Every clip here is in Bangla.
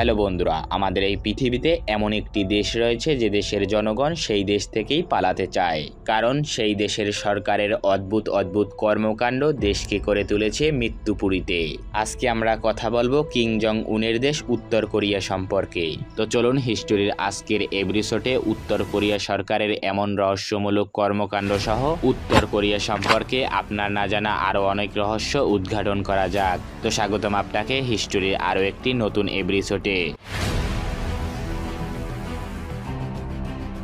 হ্যালো বন্ধুরা, আমাদের এই পৃথিবীতে এমন একটি দেশ রয়েছে যে দেশের জনগণ সেই দেশ থেকেই পালাতে চায়। কারণ সেই দেশের সরকারের অদ্ভুত অদ্ভুত কর্মকাণ্ড দেশকে করে তুলেছে মৃত্যুপুরীতে। আজকে আমরা কথা বলব কিং জং উনের দেশ উত্তর কোরিয়া সম্পর্কে। তো চলুন হিস্টোরির আজকের এপিসোডে উত্তর কোরিয়া সরকারের এমন রহস্যমূলক কর্মকাণ্ড সহ উত্তর কোরিয়া সম্পর্কে আপনার না জানা আরও অনেক রহস্য উদ্ঘাটন করা যাক। তো স্বাগতম আপনাকে হিস্টোরির আরও একটি নতুন এপিসোডে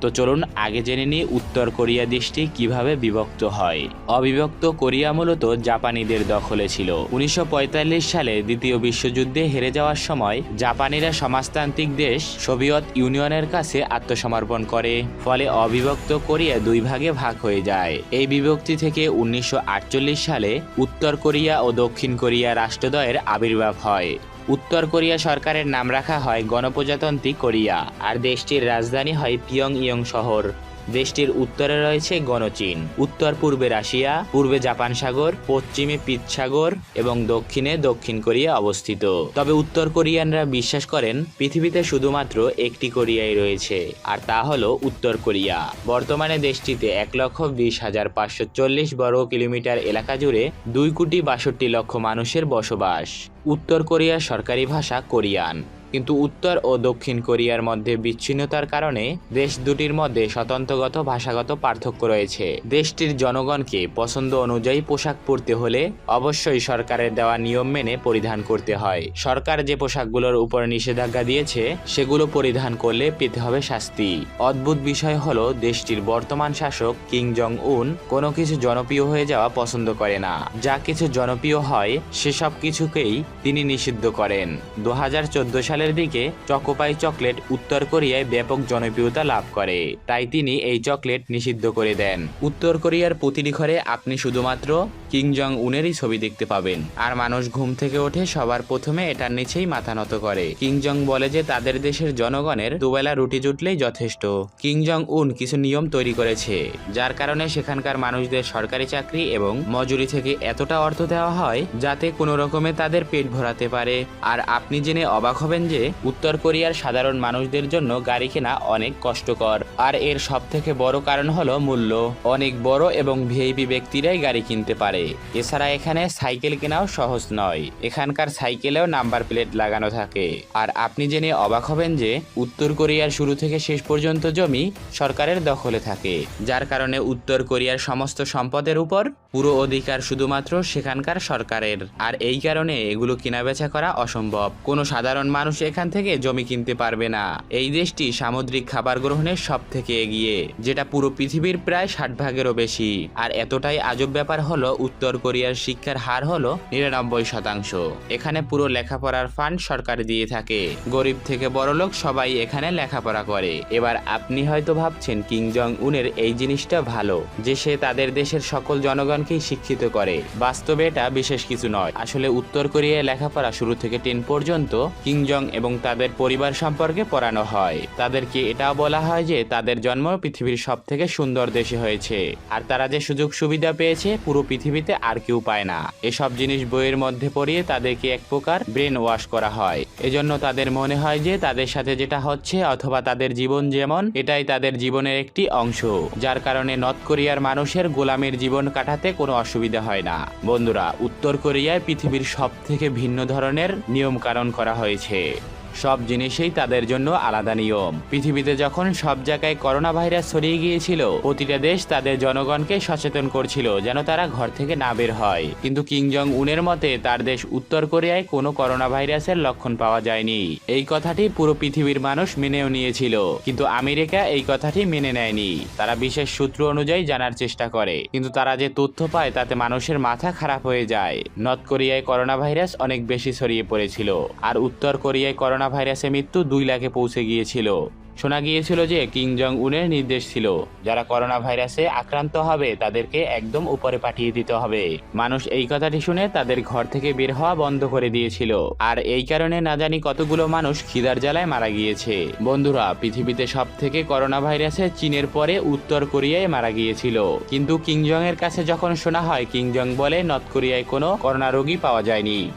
তো চলুন আগে জেনে নিই উত্তর কোরিয়া দেশটি কীভাবে বিভক্ত হয়। অবিভক্ত কোরিয়া মূলত জাপানিদের দখলে ছিল। উনিশশো পঁয়তাল্লিশ সালে দ্বিতীয় বিশ্বযুদ্ধে হেরে যাওয়ার সময় জাপানিরা সমাজতান্ত্রিক দেশ সোভিয়েত ইউনিয়নের কাছে আত্মসমর্পণ করে, ফলে অবিভক্ত কোরিয়া দুই ভাগে ভাগ হয়ে যায়। এই বিভক্তি থেকে উনিশশো আটচল্লিশ সালে উত্তর কোরিয়া ও দক্ষিণ কোরিয়া রাষ্ট্রদ্বয়ের আবির্ভাব হয়। উত্তর কোরিয়া সরকারের নাম রাখা হয় গণপ্রজাতন্ত্রী কোরিয়া, আর দেশটির রাজধানী হয় পিয়ং ইয়ং শহর। দেশটির উত্তরে রয়েছে গণচীন, উত্তর পূর্বে রাশিয়া, পূর্বে জাপান সাগর, পশ্চিমে সাগর এবং দক্ষিণে দক্ষিণ কোরিয়া অবস্থিত। তবে উত্তর কোরিয়ানরা বিশ্বাস করেন, পৃথিবীতে শুধুমাত্র একটি কোরিয়াই রয়েছে, আর তা হল উত্তর কোরিয়া। বর্তমানে দেশটিতে এক লক্ষ বিশ হাজার পাঁচশো চল্লিশ বর্গ কিলোমিটার এলাকা জুড়ে দুই কোটি বাষট্টি লক্ষ মানুষের বসবাস। উত্তর কোরিয়ার সরকারি ভাষা কোরিয়ান। কিন্তু উত্তর ও দক্ষিণ কোরিয়ার মধ্যে বিচ্ছিন্নতার কারণে দেশ দুটির মধ্যে স্বতন্ত্রগত ভাষাগত পার্থক্য রয়েছে। দেশটির জনগণকে পছন্দ অনুযায়ী পোশাক পরতে হলে অবশ্যই সরকারের দেওয়া নিয়ম মেনে পরিধান করতে হয়। সরকার যে পোশাকগুলোর উপর নিষেধাজ্ঞা দিয়েছে, সেগুলো পরিধান করলে পেতে হবে শাস্তি। অদ্ভুত বিষয় হলো, দেশটির বর্তমান শাসক কিং জং উন কোনো কিছু জনপ্রিয় হয়ে যাওয়া পছন্দ করে না। যা কিছু জনপ্রিয় হয়, সেসব কিছুকেই তিনি নিষিদ্ধ করেন। দু চোদ্দ সালের দিকে চকোপাই চকলেট উত্তর কোরিয়ায় ব্যাপক জনপ্রিয়তা লাভ করে। তাই তিনি এই চকলেট নিষিদ্ধ করে দেন। উত্তর কোরিয়ার প্রতিটি ঘরে আপনি শুধুমাত্র কিং জং উনেরই ছবি দেখতে পাবেন। আর মানুষ ঘুম থেকে ওঠে সবার প্রথমে এটার নিচেই মাথা নত করে। কিং জং বলে যে তাদের দেশের জনগণের দুবেলা রুটি জুটলেই যথেষ্ট। কিং জং উন কিছু নিয়ম তৈরি করেছে, যার কারণে সেখানকার মানুষদের সরকারি চাকরি এবং মজুরি থেকে এতটা অর্থ দেওয়া হয় যাতে কোনো রকমে তাদের পেট ভরাতে পারে। আর আপনি জেনে অবাক হবেন যে উত্তর কোরিয়ার সাধারণ মানুষদের জন্য গাড়ি কেনা অনেক কষ্টকর। আর এর সব থেকে বড় কারণ হলো মূল্য। অনেক বড় এবং ভিআইপি ব্যক্তিরাই গাড়ি কিনতে পারে। এছাড়া এখানে সাইকেল কেনাও সহজ নয়। এখানকার সাইকেলেও নাম্বার প্লেট লাগানো থাকে। আর আপনি জেনে অবাক হবেন যে উত্তর কোরিয়ার শুরু থেকে শেষ পর্যন্ত জমি সরকারের দখলে থাকে। যার কারণে উত্তর কোরিয়ার সমস্ত সম্পদের উপর পুরো অধিকার শুধুমাত্র সেখানকার সরকারের। আর এই কারণে এগুলো কেনাবেচা করা অসম্ভব। কোনো সাধারণ মানুষ এখান থেকে জমি কিনতে পারবে না। এই দেশটি সামুদ্রিক খাবার গ্রহণের সব থেকে এগিয়ে, যেটা পুরো পৃথিবীর প্রায় ষাট ভাগেরও বেশি। আর এতটাই আজব ব্যাপার হলো, উত্তর কোরিয়ার শিক্ষার হার হলো নিরানব্বই শতাংশ। এখানে পুরো লেখাপড়ার ফান্ড সরকার দিয়ে থাকে। গরিব থেকে বড়লোক সবাই এখানে লেখাপড়া করে। এবার আপনি হয়তো ভাবছেন কিং জং উনের এই জিনিসটা ভালো, যে সে তাদের দেশের সকল জনগণকেই শিক্ষিত করে। বাস্তবে এটা বিশেষ কিছু নয়। আসলে উত্তর কোরিয়ায় লেখাপড়া শুরু থেকে টেন পর্যন্ত কিং জং এবং তাদের পরিবার সম্পর্কে পড়ানো হয়। তাদেরকে এটাও বলা হয় যে তাদের জন্ম পৃথিবীর সব থেকে সুন্দর দেশে হয়েছে। আর তারা যে সুযোগ সুবিধা পেয়েছে, পুরো পৃথিবীতে আর কেউ পায় না। এসব জিনিস বইয়ের মধ্যে পড়িয়ে তাদেরকে এক প্রকার ব্রেন ওয়াশ করা হয়। এজন্য তাদের মনে হয় যে তাদের সাথে যেটা হচ্ছে অথবা তাদের জীবন যেমন, এটাই তাদের জীবনের একটি অংশ। যার কারণে নর্থ কোরিয়ার মানুষের গোলামের জীবন কাটাতে কোনো অসুবিধা হয় না। বন্ধুরা, উত্তর কোরিয়ায় পৃথিবীর সব থেকে ভিন্ন ধরনের নিয়ম কারণ করা হয়েছে। সব জিনিসেই তাদের জন্য আলাদা নিয়ম। পৃথিবীতে যখন সব জায়গায় করোনা ভাইরাস ছড়িয়ে গিয়েছিল, প্রতিটা দেশ তাদের জনগণকে সচেতন করছিল যেন তারা ঘর থেকে না বের হয়। কিন্তু কিং জং উনের মতে, তার দেশ উত্তর কোরিয়ায় কোনো করোনা ভাইরাসের লক্ষণ পাওয়া যায়নি। এই কথাটি পুরো পৃথিবীর মানুষ মেনেও নিয়েছিল। কিন্তু আমেরিকা এই কথাটি মেনে নেয়নি। তারা বিশেষ সূত্র অনুযায়ী জানার চেষ্টা করে। কিন্তু তারা যে তথ্য পায়, তাতে মানুষের মাথা খারাপ হয়ে যায়। নর্থ কোরিয়ায় করোনা ভাইরাস অনেক বেশি ছড়িয়ে পড়েছিল। আর উত্তর কোরিয়ায় করোনা ভাইরাসে মৃত্যু দুই লাখে পৌঁছে গিয়েছিল। শোনা গিয়েছিল যে কিং জং উনের নির্দেশ ছিল, যারা করোনা ভাইরাসে আক্রান্ত হবে তাদেরকে একদম উপরে পাঠিয়ে দিতে হবে। মানুষ এই কথাটি শুনে তাদের ঘর থেকে বের হওয়া বন্ধ করে দিয়েছিল। আর এই কারণে না জানি কতগুলো মানুষ খিদার জ্বালায় মারা গিয়েছে। বন্ধুরা, পৃথিবীতে সব থেকে করোনা ভাইরাসে চীনের পরে উত্তর কোরিয়ায় মারা গিয়েছিল। কিন্তু কিং জং এর কাছে যখন শোনা হয় কিং জং বলে নর্থ কোরিয়ায় কোনো করোনা রোগী পাওয়া যায়নি।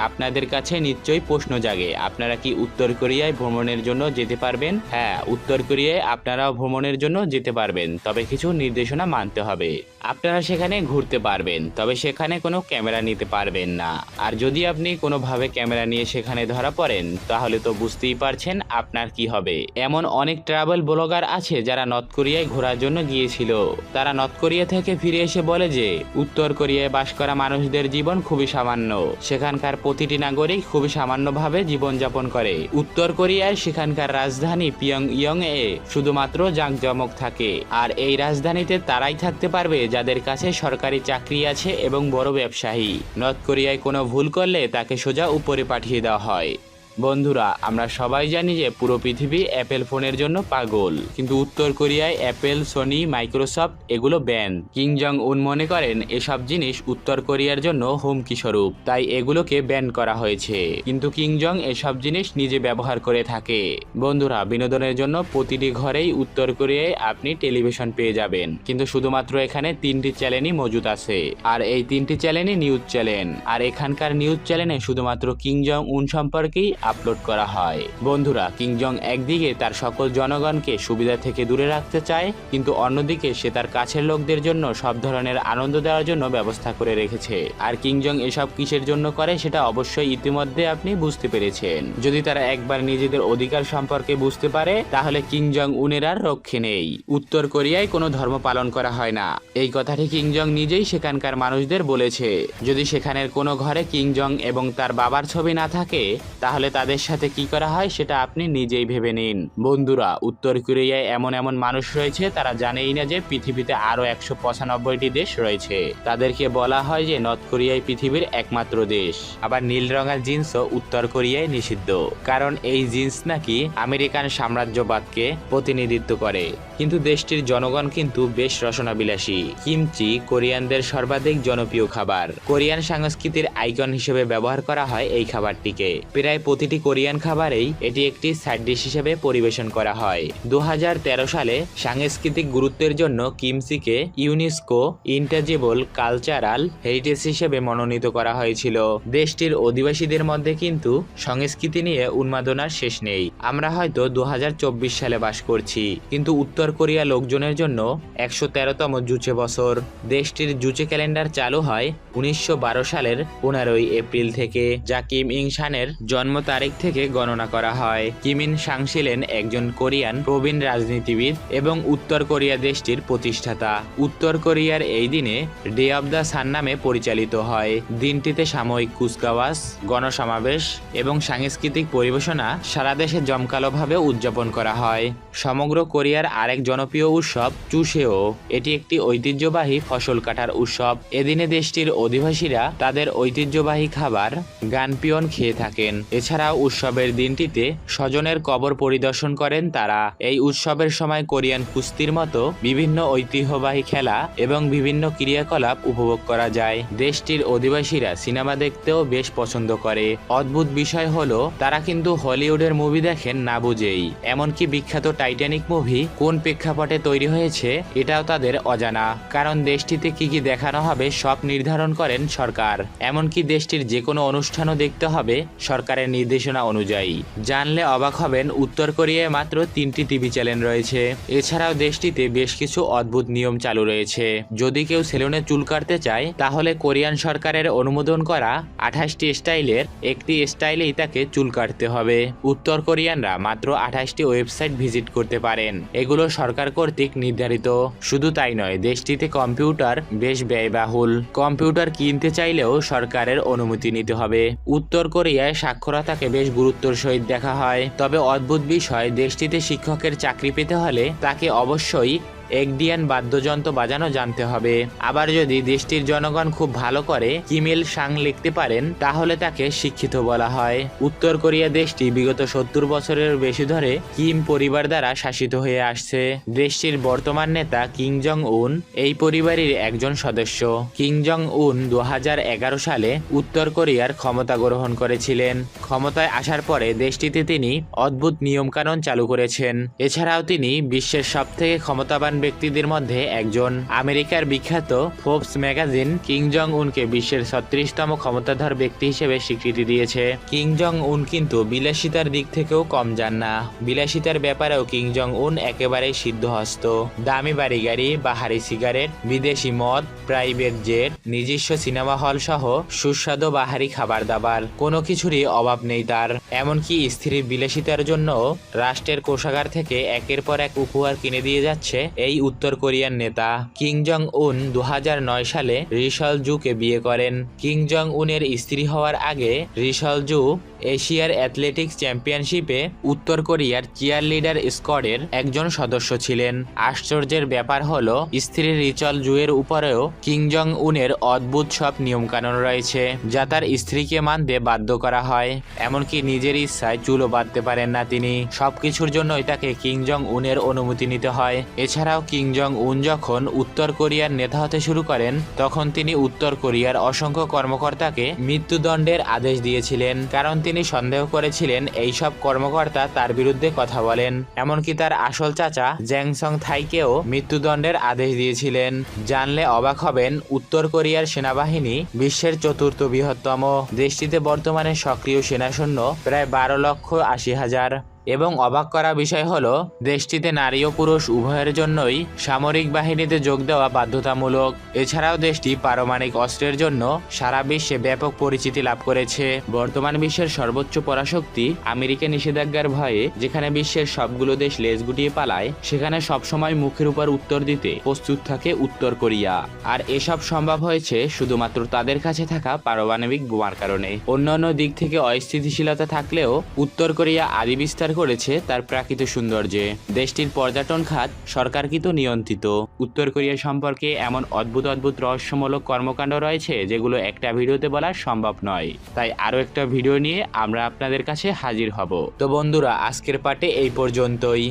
আপনাদের কাছে নিশ্চয়ই প্রশ্ন জাগে। আপনারা কি উত্তর কোরিয়ায় ভ্রমণের জন্য যেতে পারবেন? হ্যাঁ উত্তর কোরিয়ায় আপনারাও ভ্রমণের জন্য যেতে পারবেন, তবে কিছু নির্দেশনা মানতে হবে। আপনারা সেখানে ঘুরতে পারবেন, তবে সেখানে কোনো ক্যামেরা নিতে পারবেন না। আর যদি আপনি কোনোভাবে ক্যামেরা নিয়ে সেখানে ধরা পড়েন, তাহলে তো বুঝতেই পারছেন আপনার কি হবে। এমন অনেক ট্রাভেল ব্লগার আছে যারা নর্থ কোরিয়ায় ঘোরার জন্য গিয়েছিল। তারা নর্থ কোরিয়া থেকে ফিরে এসে বলে যে, উত্তর কোরিয়ায় বাস করা মানুষদের জীবন খুবই সামান্য। সেখানকার প্রতিটি নাগরিক খুবই সামান্যভাবে জীবনযাপন করে। উত্তর কোরিয়ায় সেখানকার রাজধানী পিয়ং ইয়ং এ শুধুমাত্র জাঁকজমক থাকে। আর এই রাজধানীতে তারাই থাকতে পারবে যাদের কাছে সরকারি চাকরি আছে এবং বড় ব্যবসায়ী। নর্থ কোরিয়ায় কোনো ভুল করলে তাকে সোজা উপরে পাঠিয়ে দেওয়া হয়। বন্ধুরা, আমরা সবাই জানি যে পুরো পৃথিবী অ্যাপেল ফোনের জন্য পাগল। কিন্তু উত্তর কোরিয়ায় অ্যাপেল সোনি মাইক্রোসফট এগুলো ব্যান। কিং জং উন মনে করেন, এসব জিনিস উত্তর কোরিয়ার জন্য হুমকি স্বরূপ। তাই এগুলোকে ব্যান করা হয়েছে। কিন্তু কিং জং এসব জিনিস নিজে ব্যবহার করে থাকে। বন্ধুরা, বিনোদনের জন্য প্রতিটি ঘরেই উত্তর কোরিয়ায় আপনি টেলিভিশন পেয়ে যাবেন। কিন্তু শুধুমাত্র এখানে তিনটি চ্যানেলই মজুদ আছে। আর এই তিনটি চ্যানেলই নিউজ চ্যানেল। আর এখানকার নিউজ চ্যানেলে শুধুমাত্র কিং জং উন সম্পর্কেই আপলোড করা হয়। বন্ধুরা কিং জং একদিকে তার সকল জনগণকে সুবিধা থেকে দূরে রাখতে চায়, কিন্তু অন্যদিকে সে তার কাছের লোকদের জন্য সব ধরনের আনন্দ দেওয়ার জন্য ব্যবস্থা করে রেখেছে। আর কিং জং এসব কিসের জন্য করে সেটা অবশ্যই ইতিমধ্যে আপনি বুঝতে পেরেছেন। যদি তারা একবার নিজেদের অধিকার সম্পর্কে বুঝতে পারে, তাহলে কিংজং উনের আর রক্ষে নেই। উত্তর কোরিয়ায় কোনো ধর্ম পালন করা হয় না। এই কথাটি কিংজং নিজেই সেখানকার মানুষদের বলেছে। যদি সেখানের কোনো ঘরে কিংজং এবং তার বাবার ছবি না থাকে, তাহলে তাদের সাথে কি করা হয় সেটা আপনি নিজেই ভেবে নিন। বন্ধুরা, উত্তর কোরিয়ায় এমন এমন মানুষ রয়েছে, তারা জানেই না যে পৃথিবীতে আরও একশো পঁচানব্বইটি দেশ রয়েছে। তাদেরকে বলা হয় যে নর্থ কোরিয়ায় পৃথিবীর একমাত্র দেশ। আবার নীল রঙের জিন্সও উত্তর কোরিয়ায় নিষিদ্ধ। কারণ এই জিন্স নাকি আমেরিকান সাম্রাজ্যবাদকে প্রতিনিধিত্ব করে। কিন্তু দেশটির জনগণ কিন্তু বেশ রসনাবিলাসী কিমচি কোরিয়ানদের সর্বাধিক জনপ্রিয় খাবার। কোরিয়ান সংস্কৃতির আইকন হিসেবে ব্যবহার করা হয় এই খাবারটিকে। প্রায় প্রতিটি কোরিয়ান খাবারেই এটি একটি সাইড ডিশ হিসেবে পরিবেশন করা হয়। দু হাজার তেরো সালে সাংস্কৃতিক গুরুত্বের জন্য কিমসিকে ইউনেস্কো ইন্টাজেবল কালচারাল হেরিটেজ হিসেবে মনোনীত করা হয়েছিল। দেশটির অধিবাসীদের মধ্যে কিন্তু সংস্কৃতি নিয়ে উন্মাদনার শেষ নেই। আমরা হয়তো দু হাজার চব্বিশ সালে বাস করছি, কিন্তু উত্তর কোরিয়া লোকজনের জন্য একশো তেরোতম জুচে বছর। দেশটির জুচে ক্যালেন্ডার চালু হয় উনিশশো বারো সালের পনেরোই এপ্রিল থেকে, যা কিম ইং শানের জন্ম তারিখ থেকে গণনা করা হয়। কিম ইন সাং ছিলেন একজন কোরিয়ান প্রবীণ রাজনীতিবিদ এবং উত্তর কোরিয়া দেশটির প্রতিষ্ঠাতা। উত্তর কোরিয়ার এই দিনে ডে অব দ্য সান নামে পরিচালিত হয়। দিনটিতে সাময়িক কুচকাওয়াজ, গণসমাবেশ এবং সাংস্কৃতিক পরিবেশনা সারা দেশে জমকালোভাবে উদযাপন করা হয়। সমগ্র কোরিয়ার আরেক জনপ্রিয় উৎসব চুশেও। এটি একটি ঐতিহ্যবাহী ফসল কাটার উৎসব। এদিনে দেশটির অধিবাসীরা তাদের ঐতিহ্যবাহী খাবার গানপিয়ন খেয়ে থাকেন। এছাড়াও উৎসবের দিনটিতে স্বজনের কবর পরিদর্শন করেন তারা। এই উৎসবের সময় কোরিয়ান কুস্তির মতো বিভিন্ন ঐতিহ্যবাহী খেলা এবং বিভিন্ন ক্রিয়াকলাপ উপভোগ করা যায়। দেশটির অধিবাসীরা সিনেমা দেখতেও বেশ পছন্দ করে। অদ্ভুত বিষয় হলো, তারা কিন্তু হলিউডের মুভি দেখেন না বুঝেই। এমনকি বিখ্যাত টাইটানিক মুভি কোন প্রেক্ষাপটে তৈরি হয়েছে, এটাও তাদের অজানা। কারণ দেশটিতে কি কি দেখানো হবে সব নির্ধারণ করেন সরকার। এমনকি দেশটির যে কোনো অনুষ্ঠানও দেখতে হবে সরকারের নির্দেশনা অনুযায়ী। জানলে অবাক হবেন, উত্তর কোরিয়ায় মাত্র তিনটি টিভি চ্যানেল রয়েছে। এছাড়াও দেশটিতে বেশ কিছু অদ্ভুত নিয়ম চালু রয়েছে। যদি কেউ সেলুনে চুল কাটতে চায়, তাহলে কোরিয়ান সরকারের অনুমোদন করা আঠাশটি স্টাইলের একটি স্টাইলেই তাকে চুল কাটতে হবে। উত্তর কোরিয়ানরা মাত্র আঠাশটি ওয়েবসাইট ভিজিট করতে পারেন। এগুলো সরকার কর্তৃক নির্ধারিত। শুধু তাই নয়, দেশটিতে কম্পিউটার বেশ ব্যয়বাহুল। কম্পিউটার কিনতে চাইলেও সরকারের অনুমতি নিতে হবে। উত্তর কোরিয়ায় সাক্ষরতাকে বেশ গুরুত্বর সহিত দেখা হয়। তবে অদ্ভুত বিষয়, দেশটিতে শিক্ষকের চাকরি পেতে হলে তাকে অবশ্যই একডিয়ান বাদ্যযন্ত্র বাজানো জানতে হবে। আবার যদি দেশটির জনগণ খুব ভালো করে কিমেল সাং লিখতে পারেন, তাহলে তাকে শিক্ষিত বলা হয়। উত্তর কোরিয়া দেশটি বিগত সত্তর বছরের বেশি ধরে কিম পরিবার দ্বারা শাসিত হয়ে আসছে। দেশটির বর্তমান নেতা কিং জং উন এই পরিবারের একজন সদস্য। কিং জং উন দু হাজার এগারো সালে উত্তর কোরিয়ার ক্ষমতা গ্রহণ করেছিলেন। ক্ষমতায় আসার পরে দেশটিতে তিনি অদ্ভুত নিয়মকানুন চালু করেছেন। এছাড়াও তিনি বিশ্বের সবথেকে ক্ষমতাবান ব্যক্তিদের মধ্যে একজন। আমেরিকার বিখ্যাত ফোর্বস ম্যাগাজিন কিং জং উনকে বিশ্বের ছত্রিশতম ক্ষমতাধর ব্যক্তি হিসেবে স্বীকৃতি দিয়েছে। কিং জং উন কিন্তু বিলাসিতার দিক থেকেও কম যান না। বিলাসিতার ব্যাপারেও কিং জং উন একেবারেই সিদ্ধহস্ত। দামি বাড়ি গাড়ি বাহারি সিগারেট, বিদেশি মদ, প্রাইভেট জেট, নিজস্ব সিনেমা হল সহ সুস্বাদু বাহারি খাবার দাবার কোনো কিছুরই অভাব নেই তার। এমনকি স্ত্রীর বিলাসিতার জন্য রাষ্ট্রের কোষাগার থেকে একের পর এক উপহার কিনে দিয়ে যাচ্ছে এই উত্তর কোরিয়ার নেতা। কিং জং উন দু হাজার নয় সালে রিসল জুকে বিয়ে করেন। কিং জং উনের স্ত্রী হওয়ার আগে রিসল জু এশিয়ার অ্যাথলেটিক্স চ্যাম্পিয়নশিপে উত্তর কোরিয়ার চিয়ার লিডার স্কোয়াডের একজন সদস্য ছিলেন। আশ্চর্যের ব্যাপার হল, স্ত্রী রিচল জুয়ের উপরেও কিং জং উনের অদ্ভুত সব নিয়মকানুন রয়েছে, যা তার স্ত্রীকে মানতে বাধ্য করা হয়। এমনকি নিজের ইচ্ছায় চুলও বাঁধতে পারেন না তিনি। সবকিছুর জন্যই তাকে কিং জং উনের অনুমতি নিতে হয়। এছাড়াও কিং জং উন যখন উত্তর কোরিয়ার নেতা হতে শুরু করেন, তখন তিনি উত্তর কোরিয়ার অসংখ্য কর্মকর্তাকে মৃত্যুদণ্ডের আদেশ দিয়েছিলেন, কারণ তিনি সন্দেহ করেছিলেন এই সব কর্মকর্তা তার বিরুদ্ধে কথা বলেন। এমনকি তার আসল চাচা জ্যাংসং থাইকেও মৃত্যুদণ্ডের আদেশ দিয়েছিলেন। জানলে অবাক হবেন, উত্তর কোরিয়ার সেনাবাহিনী বিশ্বের চতুর্থ বৃহত্তম। দেশটিতে বর্তমানে সক্রিয় সেনাশূন্য প্রায় বারো লক্ষ আশি হাজার। এবং অবাক করা বিষয় হল, দেশটিতে নারী ও পুরুষ উভয়ের জন্যই সামরিক বাহিনীতে যোগ দেওয়া বাধ্যতামূলক। এছাড়াও দেশটি পারমাণবিক অস্ত্রের জন্য সারা বিশ্বে ব্যাপক পরিচিতি লাভ করেছে। বর্তমান বিশ্বের সর্বোচ্চ পরাশক্তি আমেরিকা নিষেধাজ্ঞার ভয়ে, যেখানে বিশ্বের সবগুলো দেশ লেজ গুটিয়ে পালায়, সেখানে সবসময় মুখের উপর উত্তর দিতে প্রস্তুত থাকে উত্তর কোরিয়া। আর এসব সম্ভব হয়েছে শুধুমাত্র তাদের কাছে থাকা পারমাণবিক বোমার কারণে। অন্যান্য দিক থেকে অস্থিতিশীলতা থাকলেও, উত্তর কোরিয়া আদি বিস্তার করেছে তার প্রাকৃতিক সৌন্দর্যে। দেশটির পর্যটন খাত সরকারকৃত নিয়ন্ত্রিত। উত্তর কোরিয়া সম্পর্কে এমন অদ্ভুত অদ্ভুত রহস্যমূলক কর্মকাণ্ড রয়েছে যেগুলো একটা ভিডিওতে বলা সম্ভব নয়। তাই আরও একটা ভিডিও নিয়ে আমরা আপনাদের কাছে হাজির হব। তো বন্ধুরা, আজকের পাটে এই পর্যন্তই।